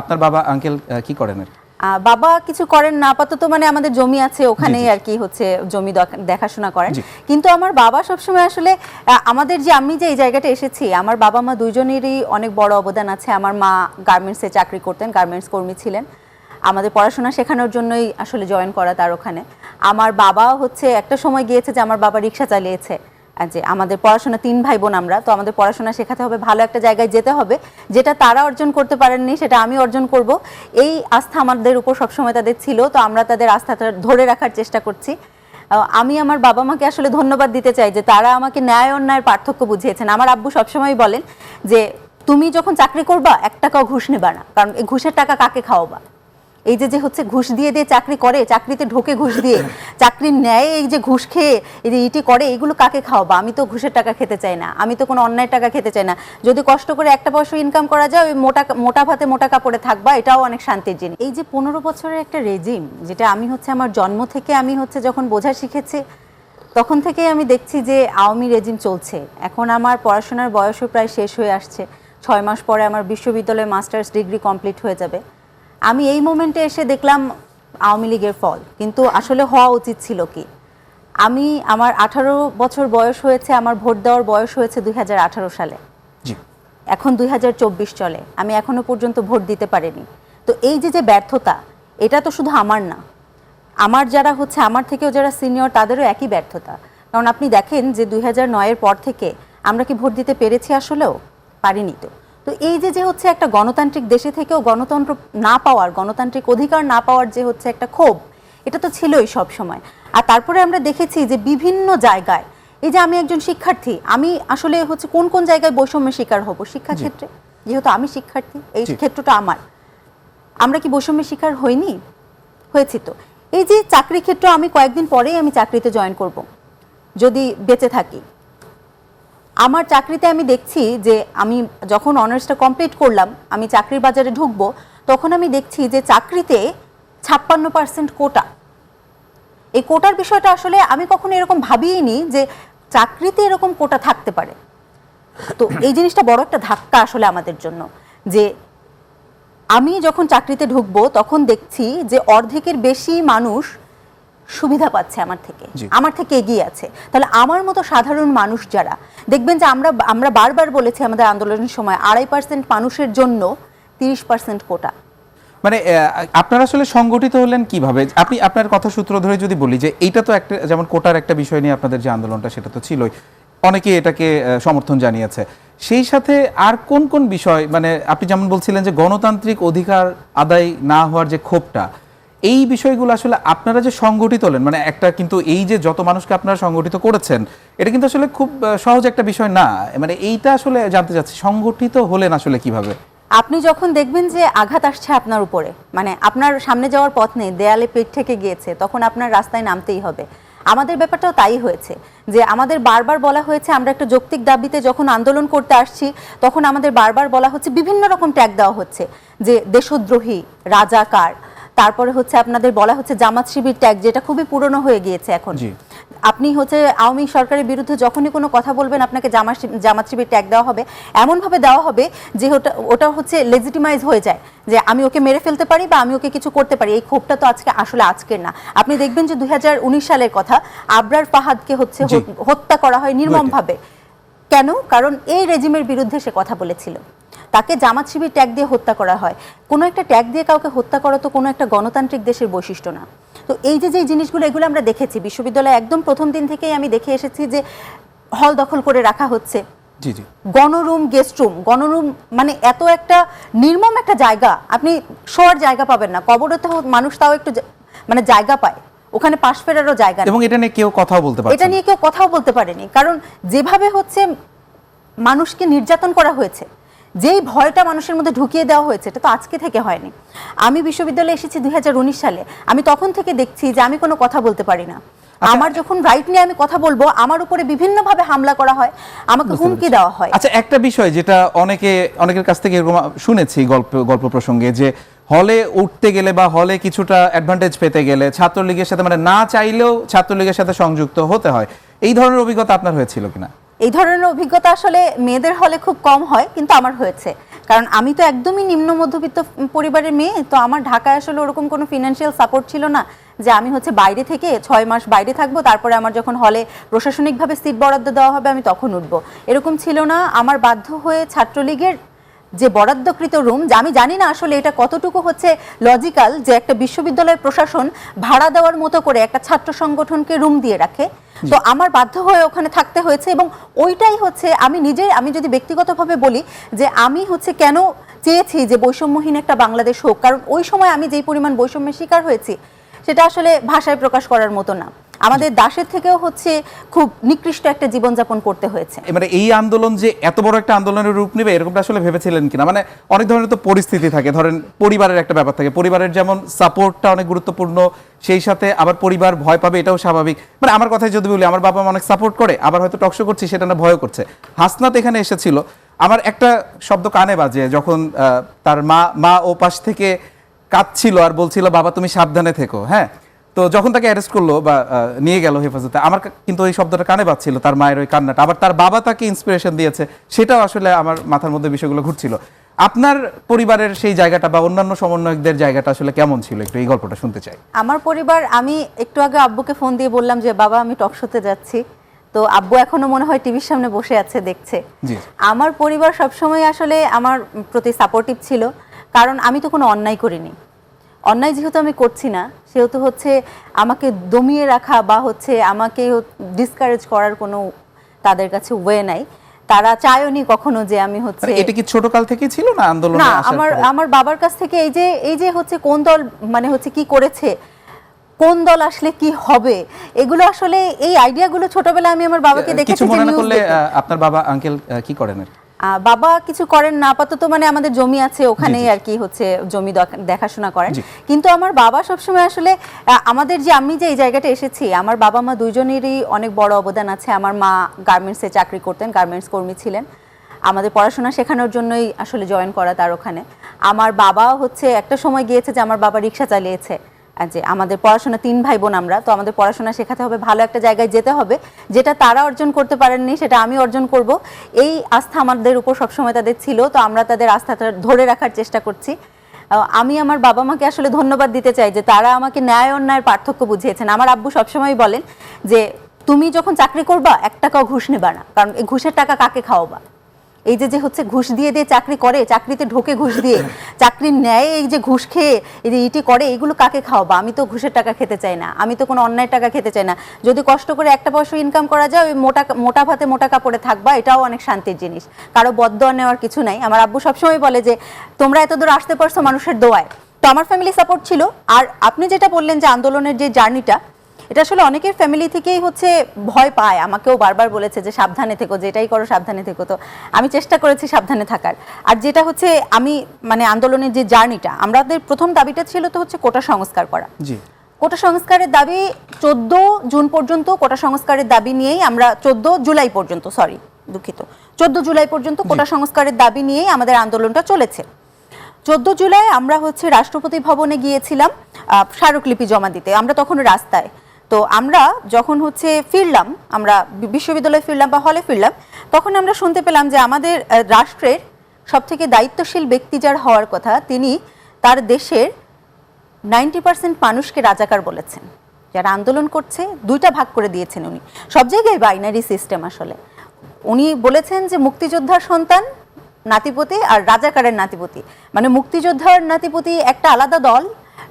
আপনার বাবা আঙ্কেল কি করেন আর বাবা কিছু করেন না আপাতত মানে আমাদের জমি আছে ওখানেই আর কি হচ্ছে জমি দেখাশোনা করেন। কিন্তু আমার বাবা সবসময় আসলে আমাদের যে আমি যে এই জায়গাটা এসেছি আমার বাবা মা দুইজনেরই অনেক বড় অবদান আছে। আমার মা গার্মেন্টসে চাকরি করতেন গার্মেন্টস কর্মী ছিলেন। আমাদের পড়াশোনা শেখানোর জন্যই আসলে জয়েন করা তার ওখানে। আমার বাবা হচ্ছে একটা সময় গিয়েছে যে আমার বাবা রিক্সা চালিয়েছে। যে আমাদের পড়াশোনা তিন ভাই বোন আমরা, তো আমাদের পড়াশোনা শেখাতে হবে, ভালো একটা জায়গায় যেতে হবে, যেটা তারা অর্জন করতে পারেননি, সেটা আমি অর্জন করব। এই আস্থা আমাদের উপর সবসময় তাদের ছিল, তো আমরা তাদের আস্থাটা ধরে রাখার চেষ্টা করছি। আমি আমার বাবা মাকে আসলে ধন্যবাদ দিতে চাই যে তারা আমাকে ন্যায় অন্যায়ের পার্থক্য বুঝিয়েছেন। আমার আব্বু সবসময় বলেন যে, তুমি যখন চাকরি করবা, এক টাকাও ঘুষ নেবা না, কারণ এই ঘুষের টাকা কাকে খাওয়াবা? এই যে যে হচ্ছে ঘুষ দিয়ে দিয়ে চাকরি করে, চাকরিতে ঢোকে ঘুষ দিয়ে চাকরির ন্যায় এই যে ঘুষ খেয়ে, এই যে ইটি করে, এগুলো কাকে খাওয়াবা? আমি তো ঘুষের টাকা খেতে চাই না, আমি তো কোনো অন্যায় টাকা খেতে চাই না। যদি কষ্ট করে একটা পয়সা ইনকাম করা যায়, ওই মোটা মোটা ভাতে মোটা কাপড়ে থাকবা, এটাও অনেক শান্তির জিনিস। এই যে পনেরো বছরের একটা রেজিম যেটা আমি হচ্ছে আমার জন্ম থেকে আমি হচ্ছে যখন বোঝা শিখেছি, তখন থেকেই আমি দেখছি যে আওয়ামী রেজিম চলছে। এখন আমার পড়াশোনার বয়সও প্রায় শেষ হয়ে আসছে। ছয় মাস পরে আমার বিশ্ববিদ্যালয়ে মাস্টার্স ডিগ্রি কমপ্লিট হয়ে যাবে। আমি এই মোমেন্টে এসে দেখলাম আওয়ামী লীগের ফল কিন্তু আসলে হওয়া উচিত ছিল কি? আমি আমার আঠারো বছর বয়স হয়েছে আমার ভোট দেওয়ার বয়স হয়েছে দুই হাজার আঠারো সালে। এখন দুই হাজার চব্বিশ চলে আমি এখনও পর্যন্ত ভোট দিতে পারিনি। তো এই যে যে ব্যর্থতা এটা তো শুধু আমার না। আমার যারা হচ্ছে আমার থেকেও যারা সিনিয়র তাদেরও একই ব্যর্থতা। কারণ আপনি দেখেন যে দুই হাজার নয়ের পর থেকে আমরা কি ভোট দিতে পেরেছি আসলেও? পারিনি তো। তো এই যে যে হচ্ছে একটা গণতান্ত্রিক দেশে থেকেও গণতন্ত্র না পাওয়ার গণতান্ত্রিক অধিকার না পাওয়ার যে হচ্ছে একটা ক্ষোভ এটা তো ছিলই সব সময়। আর তারপরে আমরা দেখেছি যে বিভিন্ন জায়গায় এই যে আমি একজন শিক্ষার্থী আমি আসলে হচ্ছে কোন কোন জায়গায় বৈষম্যের শিকার হব? শিক্ষাক্ষেত্রে যেহেতু আমি শিক্ষার্থী এই ক্ষেত্রটা আমার। আমরা কি বৈষম্যের শিকার হইনি? হয়েছি তো। এই যে চাকরি ক্ষেত্র আমি কয়েকদিন পরেই আমি চাকরিতে জয়েন করব যদি বেঁচে থাকি। আমার চাকরিতে আমি দেখছি যে আমি যখন অনার্সটা কমপ্লিট করলাম, আমি চাকরির বাজারে ঢুকবো, তখন আমি দেখছি যে চাকরিতে ছাপ্পান্ন পার্সেন্ট কোটা। এই কোটার বিষয়টা আসলে আমি কখনো এরকম ভাবিনি যে চাকরিতে এরকম কোটা থাকতে পারে। তো এই জিনিসটা বড় একটা ধাক্কা আসলে আমাদের জন্য যে আমি যখন চাকরিতে ঢুকবো, তখন দেখছি যে অর্ধেকের বেশি মানুষ সুবিধা পাচ্ছে আমার থেকে। আমার থেকে এগিয়ে আছে। তাহলে আমার মতো সাধারণ মানুষ যারা দেখবেন যে আমরা আমরা বারবার বলেছি আমাদের আন্দোলনের সময় আড়াই পার্সেন্ট মানুষের জন্য তিরিশ পার্সেন্ট কোটা। মানে আপনারা আসলে সংগঠিত হলেন কীভাবে? আপনি আপনার কথা সূত্র ধরে যদি বলি যে এইটা তো একটা যেমন কোটার একটা বিষয় নিয়ে আপনাদের যে আন্দোলনটা সেটা তো ছিলই। অনেকে এটাকে সমর্থন জানিয়েছে। সেই সাথে আর কোন কোন বিষয় মানে আপনি যেমন বলছিলেন যে গণতান্ত্রিক অধিকার আদায় না হওয়ার যে ক্ষোভটা এই বিষয়গুলো আসলে আপনারা যে সংগঠিত হলেন মানে একটা কিন্তু এই যে যত মানুষকে আপনারা সংগঠিত করেছেন, এটা কিন্তু আসলে খুব সহজ একটা বিষয় না। মানে এইটা আসলে জানতে চাচ্ছি, সংগঠিত হলেন আসলে কীভাবে? আপনি যখন দেখবেন যে আঘাত আসছে আপনার উপরে মানে আপনার সামনে যাওয়ার পথ নেই, দেয়ালে পেট থেকে গিয়েছে, তখন আপনার রাস্তায় নামতেই হবে। আমাদের ব্যাপারটাও তাই হয়েছে, যে আমাদের বারবার বলা হয়েছে, আমরা একটা যৌক্তিক দাবিতে যখন আন্দোলন করতে আসছি, তখন আমাদের বারবার বলা হচ্ছে, বিভিন্ন রকম ট্যাগ দেওয়া হচ্ছে, যে দেশদ্রোহী রাজাকার তারপরে হচ্ছে আপনাদের বলা হচ্ছে জামাত শিবির ট্যাগ যেটা খুবই পুরনো হয়ে গিয়েছে এখন। আপনি হচ্ছে আওয়ামী সরকারের বিরুদ্ধে যখনই কোনো কথা বলবেন আপনাকে জামা জামাত শিবির ট্যাগ দেওয়া হবে। এমনভাবে দেওয়া হবে যে ওটা ওটা হচ্ছে লেজিটিমাইজ হয়ে যায় যে আমি ওকে মেরে ফেলতে পারি বা আমি ওকে কিছু করতে পারি। এই ক্ষোভটা তো আজকে আসলে আজকের না। আপনি দেখবেন যে দুই হাজার উনিশ সালের কথা আবরার ফাহাদকে হচ্ছে হত্যা করা হয় নির্মমভাবে। কেন? কারণ এই রেজিমের বিরুদ্ধে সে কথা বলেছিল। তাকে জামাত শিবির ট্যাগ দিয়ে হত্যা করা হয়। কোনো একটা ট্যাগ দিয়ে কাউকে হত্যা করা তো কোনো একটা গণতান্ত্রিক দেশের বৈশিষ্ট্য না। তো এই যে যে জিনিসগুলো এগুলো আমরা দেখেছি বিশ্ববিদ্যালয়ে একদম প্রথম দিন থেকেই আমি দেখে এসেছি যে হল দখল করে রাখা হচ্ছে। গণরুম গেস্ট রুম গণরুম মানে এত একটা নির্মম একটা জায়গা। আপনি শোয়ার জায়গা পাবেন না। কবরতে মানুষ তাও একটু মানে জায়গা পায়। ওখানে পাশ ফেরারও জায়গা এবং এটা নিয়ে কেউ কথাও বলতে পারে এটা নিয়ে কেউ কথাও বলতে পারেনি। কারণ যেভাবে হচ্ছে মানুষকে নির্যাতন করা হয়েছে যেই ভয়টা মানুষের মধ্যে ঢুকিয়ে দেওয়া হয়েছে এটা তো আজকে থেকে হয়নি। আমি বিশ্ববিদ্যালয়ে এসেছি দুই হাজার উনিশ সালে। আমি তখন থেকে দেখছি যে আমি কোনো কথা বলতে পারি না। আমার যখন রাইট নিয়ে আমি কথা বলব আমার উপরে বিভিন্নভাবে হামলা করা হয় আমাকে হুমকি দেওয়া হয়। আচ্ছা একটা বিষয় যেটা অনেকে অনেকের কাছ থেকে এরকম শুনেছি গল্প গল্প প্রসঙ্গে যে হলে উঠতে গেলে বা হলে কিছুটা অ্যাডভান্টেজ পেতে গেলে ছাত্রলীগের সাথে মানে না চাইলেও ছাত্রলীগের সাথে সংযুক্ত হতে হয়। এই ধরনের অভিজ্ঞতা আপনার হয়েছিল কিনা? এই ধরনের অভিজ্ঞতা আসলে মেয়েদের হলে খুব কম হয়, কিন্তু আমার হয়েছে। কারণ আমি তো একদমই নিম্ন মধ্যবিত্ত পরিবারের মেয়ে, তো আমার ঢাকায় আসলে ওরকম কোনো ফিনান্সিয়াল সাপোর্ট ছিল না যে আমি হচ্ছে বাইরে থেকে ছয় মাস বাইরে থাকব, তারপরে আমার যখন হলে প্রশাসনিকভাবে সিট বরাদ্দ দেওয়া হবে, আমি তখন উঠবো। এরকম ছিল না। আমার বাধ্য হয়ে ছাত্রলীগের যে বরাদ্দকৃত রুম যে আমি জানি না আসলে এটা কতটুকু হচ্ছে লজিক্যাল যে একটা বিশ্ববিদ্যালয়ের প্রশাসন ভাড়া দেওয়ার মতো করে একটা ছাত্র সংগঠনকে রুম দিয়ে রাখে। তো আমার বাধ্য হয়ে ওখানে থাকতে হয়েছে এবং ওইটাই হচ্ছে আমি নিজে আমি যদি ব্যক্তিগতভাবে বলি যে আমি হচ্ছে কেন চেয়েছি যে বৈষম্যহীন একটা বাংলাদেশ হোক কারণ ওই সময় আমি যেই পরিমাণ বৈষম্যের শিকার হয়েছি সেটা আসলে ভাষায় প্রকাশ করার মতো না। আমাদের দাসের থেকেও হচ্ছে খুব নিকৃষ্ট একটা জীবনযাপন করতে হয়েছে। মানে এই আন্দোলন যে এত বড় একটা আন্দোলনের রূপ নেবে, এরকমটা আসলে ভেবেছিলেন কিনা? মানে অনেক ধরনের তো পরিস্থিতি থাকে, ধরেন পরিবারের একটা ব্যাপার থাকে। পরিবারের যেমন সাপোর্টটা অনেক গুরুত্বপূর্ণ, সেই সাথে আবার পরিবার ভয় পাবে, এটাও স্বাভাবিক। মানে আমার কথাই যদি বলি, আমার বাবা অনেক সাপোর্ট করে, আবার হয়তো টকশো করছি, সেটা না ভয় করছে। হাসনাত এখানে এসেছিল। আমার একটা শব্দ কানে বাজে যখন তার মা মা ও পাশ থেকে কাঁদছিল আর বলছিল, বাবা, তুমি সাবধানে থেকো। হ্যাঁ? তো যখন তাকে অ্যারেস্ট করল বা নিয়ে গেল হেফাজতে আমার কিন্তু ওই শব্দটা কানে বাজছিল তার মায়ের ওই কান্নাটা। আবার তার বাবা তাকে ইন্সপিরেশন দিয়েছে সেটাও আসলে আমার মাথার মধ্যে বিষয়গুলো ঘুরছিল। আপনার পরিবারের সেই জায়গাটা বা অন্যান্য সমন্বয়কদের জায়গাটা আসলে কেমন ছিল? একটু এই গল্পটা শুনতে চাই। আমার পরিবার আমি একটু আগে আব্বুকে ফোন দিয়ে বললাম যে বাবা আমি টক শোতে যাচ্ছি। তো আব্বু এখনও মনে হয় টিভির সামনে বসে আছে দেখছে। আমার পরিবার সবসময় আসলে আমার প্রতি সাপোর্টিভ ছিল কারণ আমি তো কোনো অন্যায় করিনি। অন্যায় যেহেতু আমি করছি না সেহেতু হচ্ছে আমাকে দমিয়ে রাখা বা হচ্ছে আমাকে ডিসকারেজ করার কোনো তাদের কাছে ওয়ে নাই। তারা চায়নি কখনো যে আমি হচ্ছে এটা কি ছোট কাল থেকেই ছিল না আন্দোলন না আমার আমার বাবার কাছ থেকে এই যে এই যে হচ্ছে কোন দল মানে হচ্ছে কি করেছে কোন দল আসলে কি হবে এগুলো আসলে এই আইডিয়াগুলো ছোটবেলায় আমি আমার বাবাকে দেখেছি কিছু মনে না করলে আপনার বাবা আঙ্কেল কি করেন আর বাবা কিছু করেন না আপাতত মানে আমাদের জমি আছে ওখানেই আর কি হচ্ছে জমি দেখাশোনা করেন। কিন্তু আমার বাবা সবসময় আসলে আমাদের যে আমি যে এই জায়গাটা এসেছি আমার বাবা মা দুইজনেরই অনেক বড় অবদান আছে। আমার মা গার্মেন্টসে চাকরি করতেন গার্মেন্টস কর্মী ছিলেন। আমাদের পড়াশোনা শেখানোর জন্যই আসলে জয়েন করা তার ওখানে। আমার বাবা হচ্ছে একটা সময় গিয়েছে যে আমার বাবা রিক্সা চালিয়েছে। যে আমাদের পড়াশোনা তিন ভাই বোন আমরা, তো আমাদের পড়াশোনা শেখাতে হবে, ভালো একটা জায়গায় যেতে হবে, যেটা তারা অর্জন করতে পারেননি, সেটা আমি অর্জন করব। এই আস্থা আমাদের উপর সবসময় তাদের ছিল, তো আমরা তাদের আস্থাটা ধরে রাখার চেষ্টা করছি। আমি আমার বাবা মাকে আসলে ধন্যবাদ দিতে চাই যে তারা আমাকে ন্যায় অন্যায়ের পার্থক্য বুঝিয়েছেন। আমার আব্বু সবসময় বলেন যে, তুমি যখন চাকরি করবা, এক টাকাও ঘুষ নেবা না, কারণ এই ঘুষের টাকা কাকে খাওয়াবা? এই যে যে হচ্ছে ঘুষ দিয়ে দিয়ে চাকরি করে, চাকরিতে ঢোকে ঘুষ দিয়ে চাকরির ন্যায় এই যে ঘুষ খেয়ে, এই যে ইটি করে, এগুলো কাকে খাওয়াবা? আমি তো ঘুষের টাকা খেতে চাই না, আমি তো কোনো অন্যায় টাকা খেতে চাই না। যদি কষ্ট করে একটা পয়সা ইনকাম করা যায়, ওই মোটা মোটা ভাতে মোটা কাপড়ে থাকবা, এটাও অনেক শান্তির জিনিস। কারও বদয়া নেওয়ার কিছু নাই। আমার আব্বু সবসময় বলে যে, তোমরা এত দূর আসতে পারছ মানুষের দোয়ায়। তো আমার ফ্যামিলি সাপোর্ট ছিল। আর আপনি যেটা বললেন যে, আন্দোলনের যে জার্নিটা এটা আসলে অনেকের ফ্যামিলি থেকেই হচ্ছে ভয় পায়। আমাকেও বারবার বলেছে যে সাবধানে থেকো যেটাই করো সাবধানে থেকো। তো আমি চেষ্টা করেছি সাবধানে থাকার। আর যেটা হচ্ছে আমি মানে আন্দোলনের যে জার্নিটা আমাদের প্রথম দাবিটা ছিল তো হচ্ছে কোটা সংস্কার করা। জি। কোটা সংস্কারের দাবি চোদ্দ জুন পর্যন্ত কোটা সংস্কারের দাবি নিয়েই আমরা চোদ্দ জুলাই পর্যন্ত সরি দুঃখিত। চোদ্দ জুলাই পর্যন্ত কোটা সংস্কারের দাবি নিয়েই আমাদের আন্দোলনটা চলেছে। চোদ্দ জুলাই আমরা হচ্ছে রাষ্ট্রপতি ভবনে গিয়েছিলাম আহ, স্মারকলিপি জমা দিতে। আমরা তখন রাস্তায় তো আমরা যখন হচ্ছে ফিরলাম, আমরা বিশ্ববিদ্যালয়ে ফিরলাম বা হলে ফিরলাম, তখন আমরা শুনতে পেলাম যে আমাদের রাষ্ট্রের সব থেকে দায়িত্বশীল ব্যক্তি যার হওয়ার কথা, তিনি তার দেশের নাইনটি পার্সেন্ট মানুষকে রাজাকার বলেছেন। যারা আন্দোলন করছে, দুইটা ভাগ করে দিয়েছেন উনি। সব জায়গায় বাইনারি সিস্টেম আসলে। উনি বলেছেন যে মুক্তিযোদ্ধার সন্তান, নাতিপতি আর রাজাকারের নাতিপতি। মানে মুক্তিযোদ্ধার নাতিপতি একটা আলাদা দল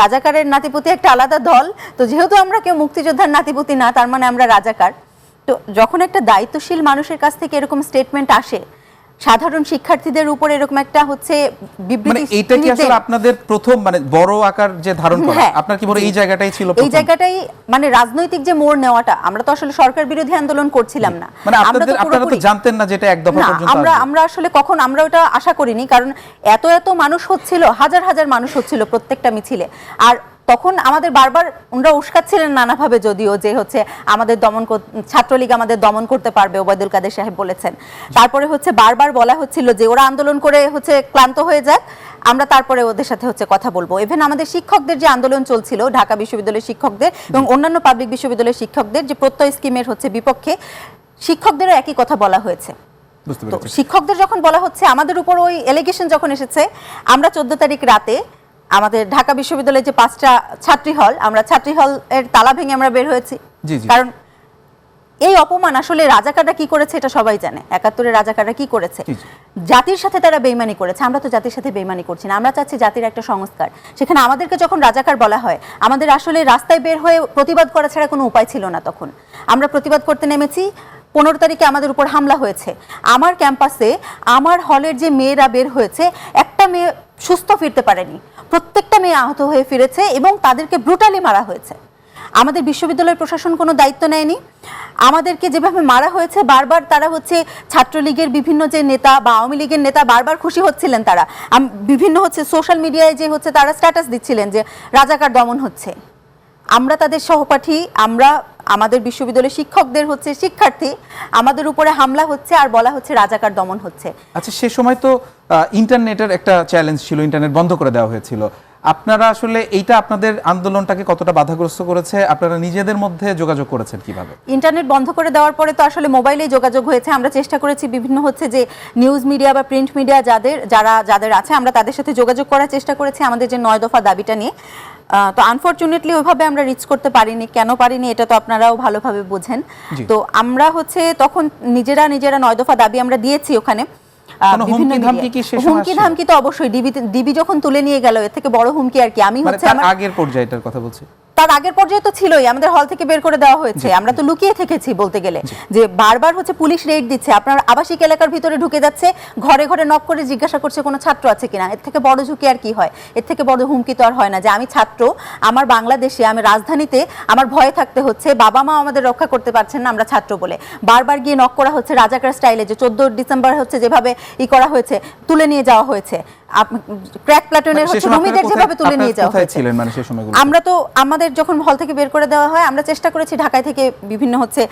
রাজাকারের নাতিপতি একটা আলাদা দল। তো যেহেতু আমরা কেউ মুক্তিযোদ্ধার নাতিপতি না, তার মানে আমরা রাজাকার। তো যখন একটা দায়িত্বশীল মানুষের কাছ থেকে এরকম স্টেটমেন্ট আসে সাধারণ শিক্ষার্থীদের উপর এরকম একটা হচ্ছে মানে বিবৃতি এইটা কি আসলে আপনাদের প্রথম মানে বড় আকার যে ধারণ করা? হ্যাঁ, আপনার কি মনে এই জায়গাটাই ছিল এই জায়গাটাই মানে রাজনৈতিক যে মোড় নেওয়াটা আমরা তো আসলে সরকার বিরোধী আন্দোলন করছিলাম না। মানে আপনাদের আপনারা তো জানতেন না যেটা এক দফা না পর্যন্ত আমরা আমরা আসলে কখন আমরা ওটা আশা করিনি কারণ এত এত মানুষ হচ্ছিল হাজার হাজার মানুষ হচ্ছিল প্রত্যেকটা মিছিলে। আর তখন আমাদের বারবার ওনারা উস্কাচ্ছিলেন নানাভাবে যদিও যে হচ্ছে আমাদের দমন ছাত্রলীগ আমাদের দমন করতে পারবে ওবায়দুল কাদের সাহেব বলেছেন। তারপরে হচ্ছে বারবার বলা হচ্ছিল যে ওরা আন্দোলন করে হচ্ছে ক্লান্ত হয়ে যাক আমরা তারপরে ওদের সাথে হচ্ছে কথা বলব। ইভেন আমাদের শিক্ষকদের যে আন্দোলন চলছিল ঢাকা বিশ্ববিদ্যালয়ের শিক্ষকদের এবং অন্যান্য পাবলিক বিশ্ববিদ্যালয়ের শিক্ষকদের যে প্রত্যয় স্কিমের হচ্ছে বিপক্ষে শিক্ষকদেরও একই কথা বলা হয়েছে। শিক্ষকদের যখন বলা হচ্ছে আমাদের উপর ওই এলিগেশন যখন এসেছে আমরা চোদ্দ তারিখ রাতে আমাদের ঢাকা বিশ্ববিদ্যালয়ের যে পাঁচটা ছাত্রী হল আমরা ছাত্রী হল এর তালা ভেঙে আমরা বের হয়েছি। কারণ এই অপমান আসলে রাজাকাররা কি করেছে এটা সবাই জানে একাত্তরে রাজাকাররা কি করেছে। জাতির সাথে তারা বেইমানি করেছে আমরা তো জাতির সাথে বেইমানি করছি না আমরা চাচ্ছি জাতির একটা সংস্কার। সেখানে আমাদেরকে যখন রাজাকার বলা হয় আমাদের আসলে রাস্তায় বের হয়ে প্রতিবাদ করা ছাড়া কোনো উপায় ছিল না তখন। আমরা প্রতিবাদ করতে নেমেছি পনেরো তারিখে আমাদের উপর হামলা হয়েছে। আমার ক্যাম্পাসে আমার হলের যে মেয়েরা বের হয়েছে একটা মেয়ে সুস্থ ফিরতে পারেনি। প্রত্যেকটা মেয়ে আহত হয়ে ফিরেছে এবং তাদেরকে ব্রুটালি মারা হয়েছে। আমাদের বিশ্ববিদ্যালয় প্রশাসন কোনো দায়িত্ব নেয়নি। আমাদেরকে যেভাবে মারা হয়েছে, বারবার তারা হচ্ছে ছাত্রলীগের বিভিন্ন যে নেতা বা আওয়ামী লীগের নেতা বারবার খুশি হচ্ছিলেন তারা। বিভিন্ন হচ্ছে সোশ্যাল মিডিয়ায় যে হচ্ছে তারা স্ট্যাটাস দিচ্ছিলেন যে রাজাকার দমন হচ্ছে। আমরা তাদের সহপাঠী, আমরা আমাদের বিশ্ববিদ্যালয়ের শিক্ষকদের হচ্ছে শিক্ষার্থী আমাদের উপরে হামলা হচ্ছে আর বলা হচ্ছে রাজাকার দমন হচ্ছে। আচ্ছা সে সময় তো ইন্টারনেটের একটা চ্যালেঞ্জ ছিল ইন্টারনেট বন্ধ করে দেওয়া হয়েছিল। আপনারা আসলে এইটা আপনাদের আন্দোলনটাকে কতটা বাধাগ্রস্ত করেছে? আপনারা নিজেদের মধ্যে যোগাযোগ করেছেন কীভাবে? ইন্টারনেট বন্ধ করে দেওয়ার পরে তো আসলে মোবাইলেই যোগাযোগ হয়েছে। আমরা চেষ্টা করেছি বিভিন্ন হচ্ছে যে নিউজ মিডিয়া বা প্রিন্ট মিডিয়া যাদের যারা যাদের আছে আমরা তাদের সাথে যোগাযোগ করার চেষ্টা করেছি আমাদের যে নয় দফা দাবিটা নিয়ে। তো আনফর্চুনেটলি ওইভাবে আমরা রিচ করতে পারিনি। কেন পারিনি এটা তো আপনারাও ভালোভাবে বোঝেন। তো আমরা হচ্ছে তখন নিজেরা নিজেরা নয় দফা দাবি আমরা দিয়েছি ওখানে। হুমকি? ধামকি তো অবশ্যই। ডিবি ডিবি যখন তুলে নিয়ে গেল এর থেকে বড় হুমকি আর কি। আমি মানে হচ্ছে আগের পর্যায়েটার কথা বলছি। তার আগের পর্যায়ে তো ছিলই আমাদের হল থেকে বের করে দেওয়া হয়েছে। আমরা তো লুকিয়ে থেকেছি বলতে গেলে। যে বারবার হচ্ছে পুলিশ রেড দিচ্ছে আপনার আবাসিক এলাকার ভিতরে ঢুকে যাচ্ছে ঘরে ঘরে নক করে জিজ্ঞাসা করছে কোনো ছাত্র আছে কিনা। এর থেকে বড় ঝুঁকি আর কি হয়? এর থেকে বড় হুমকি তো আর হয় না যে আমি ছাত্র আমার বাংলাদেশে আমি রাজধানীতে আমার ভয়ে থাকতে হচ্ছে বাবা মা আমাদের রক্ষা করতে পারছেন না আমরা ছাত্র বলে। বারবার গিয়ে নক করা হচ্ছে রাজাকার স্টাইলে যে চোদ্দ ডিসেম্বর হচ্ছে যেভাবে ই করা হয়েছে তুলে নিয়ে যাওয়া হয়েছে। ক্র্যাক প্লাটুনের মানে হচ্ছে রুমিদের যেভাবে তুলে নিয়ে যাওয়া কোথায় ছিলেন মানে সেই সময়গুলো আমরা তো আমাদের যখন হল থেকে বের করে দেওয়া হয় আমরা চেষ্টা করেছি ঢাকায় থেকে বিভিন্ন হচ্ছে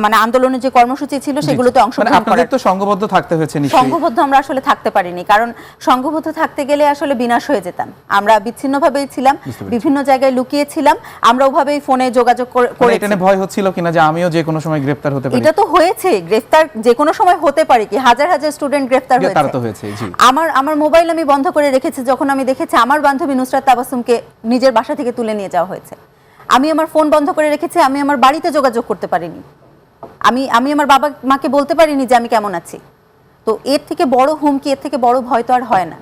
মানে আন্দোলনের যে কর্মসূচি ছিল সেগুলোতে মানে আপনাদের তো সংঘবদ্ধ থাকতে হয়েছে নিশ্চয়ই। সংঘবদ্ধ আমরা আসলে থাকতে পারিনি কারণ সংঘবদ্ধ থাকতে গেলে আসলে বিনাশ হয়ে যেতাম। আমরা বিচ্ছিন্নভাবেই ছিলাম বিভিন্ন জায়গায় লুকিয়ে ছিলাম আমরা ওভাবেই ফোনে যোগাযোগ করে- মানে এটা ভয় হচ্ছিল কিনা যে আমিও যে কোনো সময় গ্রেফতার হতে পারি? এটা তো হয়েছে গ্রেফতার যে কোনো সময় হতে পারে কি হাজার হাজার স্টুডেন্ট গ্রেফতার তারা হয়েছে। তো হয়েছে জি। আমার আমার মোবাইল আমি বন্ধ করে রেখেছি যখন আমি দেখেছি আমার বান্ধবী নুসরাত তাবাসুমকে নিজের বাসা থেকে তুলে নিয়ে যাওয়া হয়েছে। আমি আমার ফোন বন্ধ করে রেখেছি, আমি আমার বাড়িতে যোগাযোগ করতে পারিনি। আমি আমি আমার বাবা মাকে বলতে পারিনি যে আমি কেমন আছি। তো এর থেকে বড় হুমকি, এর থেকে বড় ভয় তো আর হয় না।